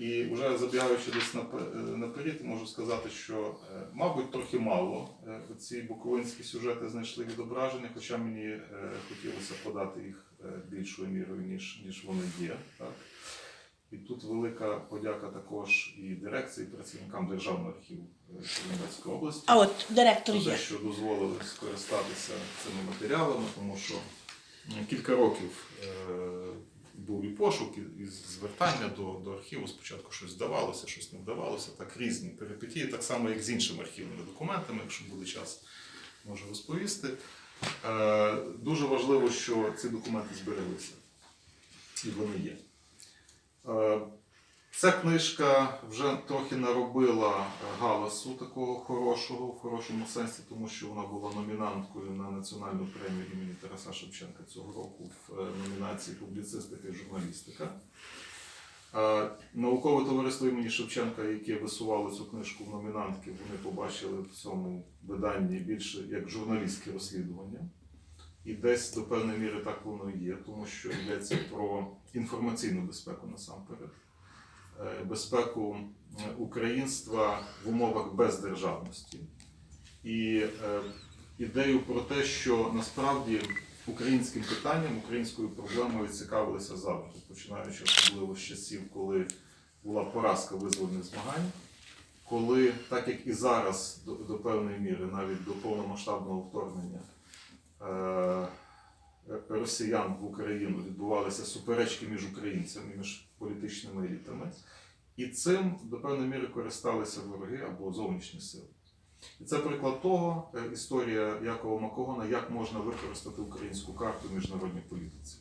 І вже забігаючи десь напе- наперед, можу сказати, що, е, мабуть, трохи мало е, ці буковинські сюжети знайшли відображення, хоча мені е, хотілося подати їх більшою мірою, ніж, ніж вони є. Так? І тут велика подяка також і дирекції, і працівникам Державного архіву Чернівецької області А от директор є. що дозволили скористатися цими матеріалами, тому що кілька років був і пошук, і, звертання до, до архіву. Спочатку щось вдавалося, щось не вдавалося. Так різні перипетії, так само як з іншими архівними документами, якщо буде час, можу розповісти. Е, дуже важливо, що ці документи збереглися. І вони є. Ця книжка вже трохи наробила галасу такого хорошого, в хорошому сенсі, тому що вона була номінанткою на національну премію імені Тараса Шевченка цього року в е, номінації публіцистика і журналістика. Наукове товариство імені Шевченка, яке висувало цю книжку в номінантки, вони побачили в цьому виданні більше як журналістське розслідування. І десь до певної міри так воно і є, тому що йдеться про інформаційну безпеку насамперед безпеку е, українства в умовах бездержавності і е, ідею про те, що насправді українським питанням, українською проблемою цікавилися завжди, починаючи особливо з часів, коли була поразка визвольних змагань. Коли, так як і зараз, до, до певної міри, навіть до повномасштабного вторгнення е, росіян в Україну відбувалися суперечки між українцями, між політичними елітами, і цим до певної міри користалися вороги або зовнішні сили. І це приклад того, е, історія Якова Макогона, як можна використати українську карту в міжнародній політиці.